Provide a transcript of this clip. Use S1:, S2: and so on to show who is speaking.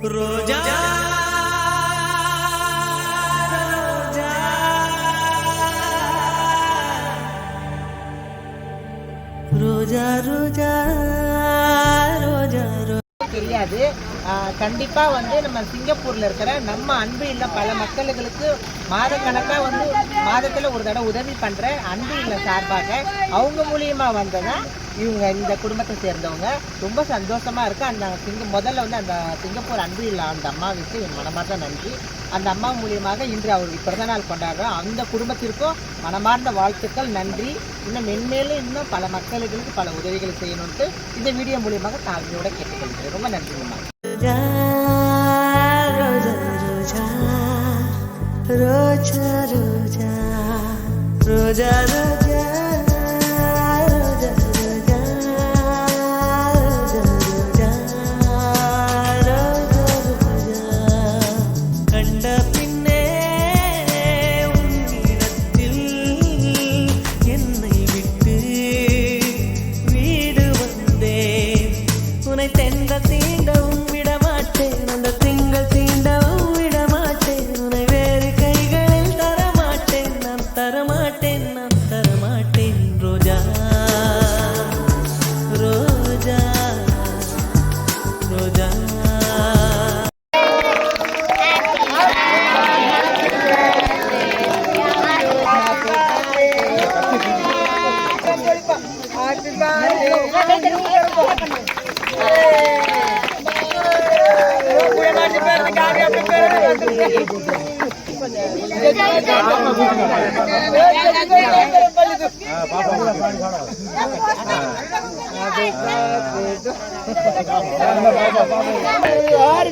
S1: ரோஜா ரோஜா ரோஜா ரோஜா ரோஜா
S2: தெரியாது. கண்டிப்பாக கண்டிப்பா வந்து நம்ம சிங்கப்பூர்ல இருக்கிற நம்ம அன்பு இல்ல பல மக்களுக்கு மாதக்கணக்காக வந்து மாதத்துல ஒரு தடவை உதவி பண்ற அன்பு இல்ல சார்பாக அவங்க மூலியமா வந்ததான் இவங்க இந்த குடும்பத்தை சேர்ந்தவங்க. ரொம்ப சந்தோஷமாக இருக்குது அந்த சிங்க முதல்ல வந்து அந்த சிங்கப்பூர் அன்பு இல்லை அந்த அம்மாவுக்கு என் மனமார்ந்த நன்றி. அந்த அம்மா மூலியமாக இன்று அவருக்கு பிறந்த நாள் கொண்டாடுறோம் அந்த குடும்பத்திற்கும் மனமார்ந்த வாழ்த்துக்கள் நன்றி. இன்னும் மென்மேலும் இன்னும் பல மக்களுக்கு பல உதவிகள் செய்யணும்ட்டு இந்த வீடியோ மூலியமாக தாழ்மையோட கேட்டுக்கொள்கிறேன். ரொம்ப நன்றி
S1: ரோஜா ரோஜா ரோஜா ரோஜா ரோஜா ரோஜா ரோஜா. உன்னை தெங்க தீண்டவும் விட மாட்டேன் அந்த திங்கள் தீண்டவும் விட மாட்டேன் உன்னை வேறு கைகளில் தரமாட்டேன் நான் தரமாட்டேன் நான் தரமாட்டேன் ரோஜா ரோஜா ரோஜா ஆறு